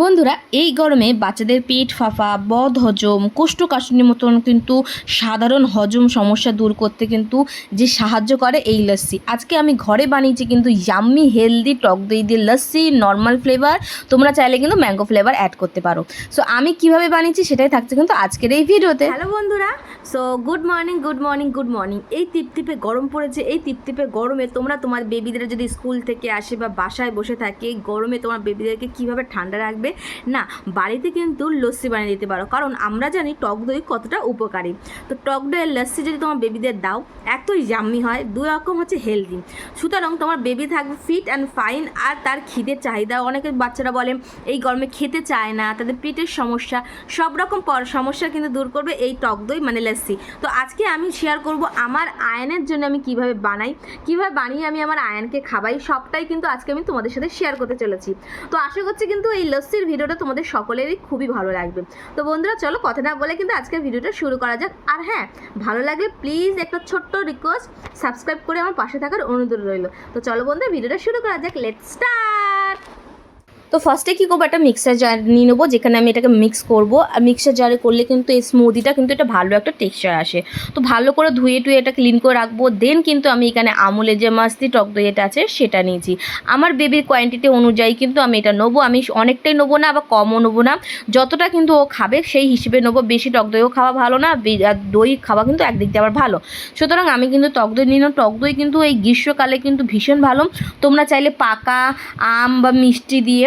বন্ধুরা, এই গরমে বাচ্চাদের পেট ফাঁপা বদ হজম, কোষ্ঠকাঠিন্যের মতন কিন্তু সাধারণ হজম সমস্যা দূর করতে কিন্তু যে সাহায্য করে এই লস্যি। আজকে আমি ঘরে বানিয়েছি কিন্তু ইয়াম্মি হেলদি টক দই দিয়ে লস্যি নর্মাল ফ্লেভার তোমরা চাইলে কিন্তু ম্যাঙ্গো ফ্লেভার অ্যাড করতে পারো। সো আমি কীভাবে বানিয়েছি সেটাই থাকছে কিন্তু আজকের এই ভিডিওতে। হ্যালো বন্ধুরা so good morning good morning good morning এই টিপটিপে গরম পড়েছে, এই টিপটিপে গরমে তোমরা তোমার বেবিদের যদি স্কুল থেকে আসে বা বাসায় বসে থাকে, গরমে তোমার বেবিদেরকে কীভাবে ঠান্ডা রাখবে না, বাড়িতে কিন্তু লস্যি বানিয়ে দিতে পারো। কারণ আমরা জানি টক দই কতটা উপকারী। তো টক দইয়ের লস্যি যদি তোমার বেবিদের দাও, এতই জাম্মি হয় দু রকম হচ্ছে হেলদি সুতরাং তোমার বেবি থাকবে ফিট অ্যান্ড ফাইন আর তার খিদের চাহিদা অনেকে বাচ্চারা বলে, এই গরমে খেতে চায় না, তাদের পেটের সমস্যা। সব রকম সমস্যা কিন্তু দূর করবে এই টক দই মানে লস্যি। তো আজকে আমি শেয়ার করব আমার আয়নের জন্য আমি কীভাবে বানাই, কীভাবে বানিয়ে আমি আমার আয়নকে খাবাই সবটাই কিন্তু আজকে আমি তোমাদের সাথে শেয়ার করতে চলেছি। তো আশা করছি কিন্তু এই লস্যির ভিডিওটা তোমাদের সকলেরই খুবই ভালো লাগবে। তো বন্ধুরা, চলো কথা না বলে কিন্তু আজকের ভিডিওটা শুরু করা যাক। আর হ্যাঁ ভালো লাগলে প্লিজ একটা ছোট্ট রিকোয়েস্ট সাবস্ক্রাইব করে আমার পাশে থাকার অনুরোধ রইল। তো চলো বন্ধুরা, ভিডিওটা শুরু করা যাক। লেট স্টার্ট তো ফার্স্টে কী করব? একটা মিক্সার জার নিয়ে নেব, যেখানে আমি এটাকে মিক্স করব। আর মিক্সার জারে করলে কিন্তু এই স্মুদিটা কিন্তু এটা ভালো একটা টেক্সচার আসে। তো ভালো করে ধুয়ে টুয়ে এটা ক্লিন করে রাখব। দেন কিন্তু আমি এখানে আমুলের যে মাস্তি টক দই এটা আছে, সেটা নিয়েছি। আমার বেবির কোয়ান্টিটি অনুযায়ী কিন্তু আমি এটা নেব। আমি অনেকটাই নেব না বা কমও নেব না। যতটা কিন্তু ও খাবে, সেই হিসেবে নেব। বেশি টক দইও খাওয়া ভালো না দই খাওয়া কিন্তু একদিক দিয়ে আবার ভালো। সুতরাং আমি কিন্তু টক দই নিলাম টক দই কিন্তু এই গ্রীষ্মকালে কিন্তু ভীষণ ভালো। তোমরা চাইলে পাকা আম বা মিষ্টি দিয়ে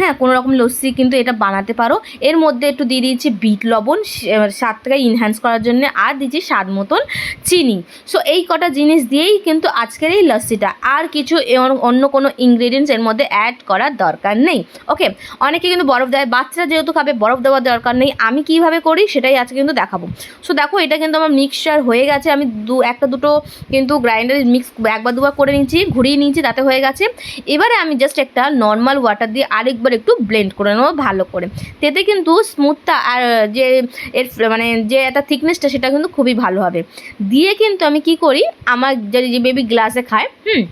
হ্যাঁ কোনো রকম লস্যি কিন্তু এটা বানাতে পারো। এর মধ্যে একটু দিয়ে দিয়েছি বিট লবণ স্বাদটাকে ইনহ্যান্স করার জন্য, আর দিয়েছি স্বাদ মতন চিনি। সো এই কটা জিনিস দিয়েই কিন্তু আজকের এই লস্যিটা। আর কিছু অন্য কোনো ইনগ্রেডিয়েন্টস এর মধ্যে অ্যাড করার দরকার নেই। ওকে অনেকে কিন্তু বরফ দেয়, বাচ্চারা যেহেতু খাবে, বরফ দেওয়ার দরকার নেই। আমি কীভাবে করি, সেটাই আজকে কিন্তু দেখাবো। সো দেখো, এটা কিন্তু আমার মিক্সচার হয়ে গেছে। আমি দু, একটা দুটো কিন্তু গ্রাইন্ডারে মিক্স একবার দুবার করে নিয়েছি, ঘুরিয়ে নিয়েছি, তাতে হয়ে গেছে। এবারে আমি জাস্ট একটা নর্মাল ওয়াটার দিয়ে আরেকবার একটু ব্লেন্ড করে নেব ভালো করে। তেতে কিন্তু স্মুথটা আর যে এর মানে যে একটা থিকনেসটা সেটা কিন্তু খুবই ভালো হবে। দিয়ে কিন্তু আমি কি করি, আমার যে বেবি গ্লাসে খায়, হুম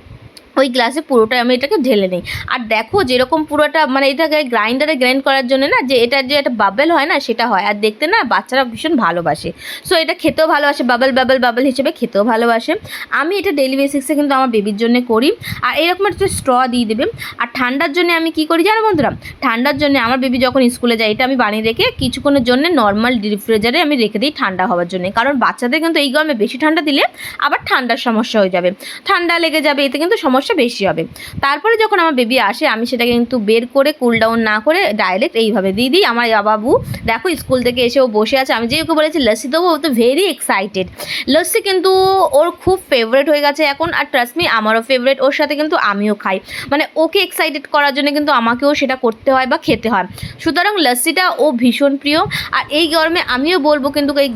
ওই গ্লাসে পুরোটা আমি এটাকে ঢেলে নিই। আর দেখো যেরকম পুরোটা মানে এটাকে গ্রাইন্ডারে গ্রাইন্ড করার জন্য না যে এটা যে একটা বাবেল হয় না সেটা হয়। আর দেখতে না বাচ্চারা ভীষণ ভালোবাসে। সো এটা খেতেও ভালোবাসে বাবেল বাবেল বাবেল হিসেবে খেতেও ভালোবাসে। আমি এটা ডেলি বেসিক্সে কিন্তু আমার বেবির জন্য করি। আর এরকম একটা স্ট্র দিয়ে দেবে। আর ঠান্ডার জন্য আমি কি করি জানো বন্ধুরা? ঠান্ডার জন্য আমার বেবি যখন স্কুলে যায়, এটা আমি বানিয়ে রেখে কিছুক্ষণের জন্য নর্মাল রিফ্রিজারে আমি রেখে দিই ঠান্ডা হওয়ার জন্য। কারণ বাচ্চাদের কিন্তু এই গরমে বেশি ঠান্ডা দিলে আবার ঠান্ডার সমস্যা হয়ে যাবে। ঠান্ডা লেগে যাবে, এতে কিন্তু সমস্যা বেশি হবে। তারপরে যখন আমার বেবি আসে, আমি সেটাকে কিন্তু বের করে কুল ডাউন না করে ডাইরেক্ট এইভাবে দিয়ে দিই আমার বাবু, দেখো স্কুল থেকে এসে ও বসে আছে। আমি যে ওকে বলেছি লস্যি দেবো ও তো ভেরি এক্সাইটেড লস্যি কিন্তু ওর খুব ফেভারেট হয়ে গেছে এখন, আর ট্রাস্ট মি আমারও ফেভারেট ওর সাথে কিন্তু আমিও খাই। মানে ওকে এক্সাইটেড করার জন্য কিন্তু আমাকেও সেটা করতে হয় বা খেতে হয়। সুতরাং লস্যিটা ও ভীষণ প্রিয়। আর এই গরমে আমিও বলব কিন্তু এই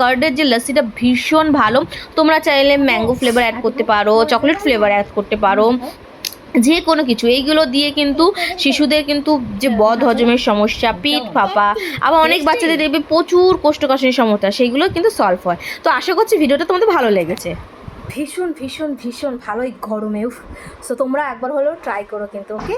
কার্ডের যে লস্যিটা ভীষণ ভালো। তোমরা চাইলে ম্যাঙ্গো ফ্লেভার অ্যাড করতে পারো চকলেট ফ্লেভার অ্যাড করতে পারো। যে কোনো কিছু, এইগুলো দিয়ে কিন্তু শিশুদের কিন্তু যে বদ হজমের সমস্যা পিঠ ফাঁপা, আবার অনেক বাচ্চাদের দেখবে প্রচুর কোষ্ঠকাঠিন্যের সমস্যা সেইগুলো কিন্তু সলভ হয়। তো আশা করছি ভিডিওটা তোমাদের ভালো লেগেছে। ভীষণ ভীষণ ভীষণ ভালোই গরমে সো তোমরা একবার হলেও ট্রাই করো কিন্তু ওকে